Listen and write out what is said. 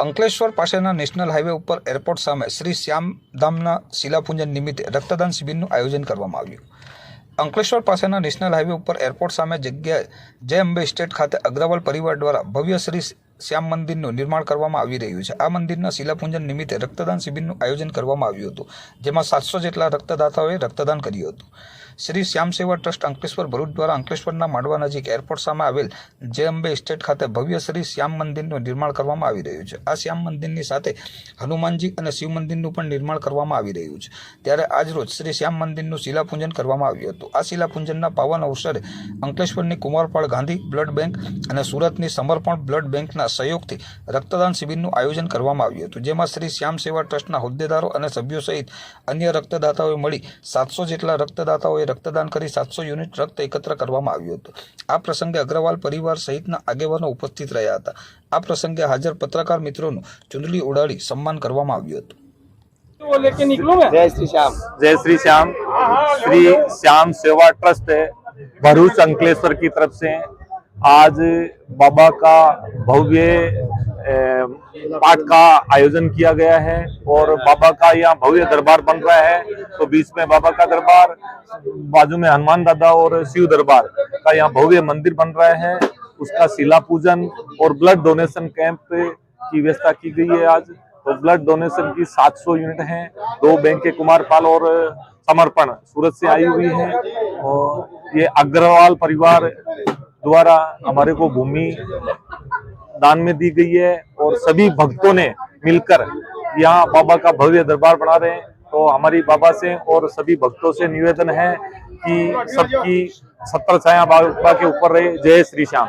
અંકલેશ્વર પાસેના national highway ઉપર airport સામે શ્રી શ્યામધામના શિલાપૂજન નિમિત્તે રક્તદાન શિબિરનું આયોજન કરવામાં આવ્યું. અંકલેશ્વર પાસેના નેશનલ હાઈવે ઉપર એરપોર્ટ સામે જગ્યાએ જય અંબે સ્ટેટ ખાતે અગ્રવાલ પરિવાર દ્વારા ભવ્ય શ્રી શ્યામ મંદિરનું નિર્માણ કરવામાં આવી રહ્યું છે. આ મંદિરના શિલાપૂજન નિમિત્તે રક્તદાન શિબિરનું આયોજન કરવામાં આવ્યું હતું, જેમાં સાતસો જેટલા રક્તદાતાઓએ રક્તદાન કર્યું હતું. શ્રી શ્યામ સેવા ટ્રસ્ટ અંકલેશ્વર ભરૂચ દ્વારા અંકલેશ્વરના માંડવા નજીક એરપોર્ટ સામે આવેલ જે અંબે સ્ટેટ ખાતે ભવ્ય શ્રી શ્યામ મંદિરનું નિર્માણ કરવામાં આવી રહ્યું છે. આ શ્યામ મંદિરની સાથે હનુમાનજી અને શિવ મંદિરનું પણ નિર્માણ કરવામાં આવી રહ્યું છે. ત્યારે આજરોજ શ્રી શ્યામ મંદિરનું શિલાપૂજન કરવામાં આવ્યું હતું. આ શિલાપૂજનના પાવન અવસરે અંકલેશ્વરની કુમારપાળ ગાંધી બ્લડ બેંક અને સુરતની સમર્પણ બ્લડ બેંકના સહયોગથી રક્તદાન શિબિરનું આયોજન કરવામાં આવ્યું હતું જેમાં શ્રી શ્યામ સેવા ટ્રસ્ટના હોદ્દેદારો અને સભ્યો સહિત અન્ય રક્તદાતાઓએ મળી સાતસો જેટલા રક્તદાતાઓએ રક્તદાન કરી સાતસો યુનિટ રક્ત એકત્ર કરવામાં આવ્યું હતું આ પ્રસંગે અગ્રવાલ પરિવાર સહિતના આગેવાનો ઉપસ્થિત રહ્યા હતા આ પ્રસંગે હાજર પત્રકાર મિત્રોનું ચુંદડી ઉડાડી સન્માન કરવામાં આવ્યું હતું वो लेके निकलूं मैं जय श्री श्याम जय श्री श्याम श्री श्याम सेवा ट्रस्ट है भरूच अंकलेश्वर की तरफ से आज बाबा का भव्य पाठ का आयोजन किया गया है और बाबा का यहाँ भव्य दरबार बन रहा है। तो बीच में बाबा का दरबार, बाजू में हनुमान दादा और शिव दरबार का यहाँ भव्य मंदिर बन रहा है। उसका शिला पूजन और ब्लड डोनेशन कैंप की व्यवस्था की गई है आज। तो ब्लड डोनेशन की 700 यूनिट हैं। दो बैंक के कुमारपाल और समर्पण सूरत से आई हुई है। और ये अग्रवाल परिवार द्वारा हमारे को भूमि दान में दी गई है और सभी भक्तों ने मिलकर यहाँ बाबा का भव्य दरबार बना रहे हैं। तो हमारी बाबा से और सभी भक्तों से निवेदन है कि सबकी सत्तर छाया बाबा के ऊपर रहे। जय श्री श्याम।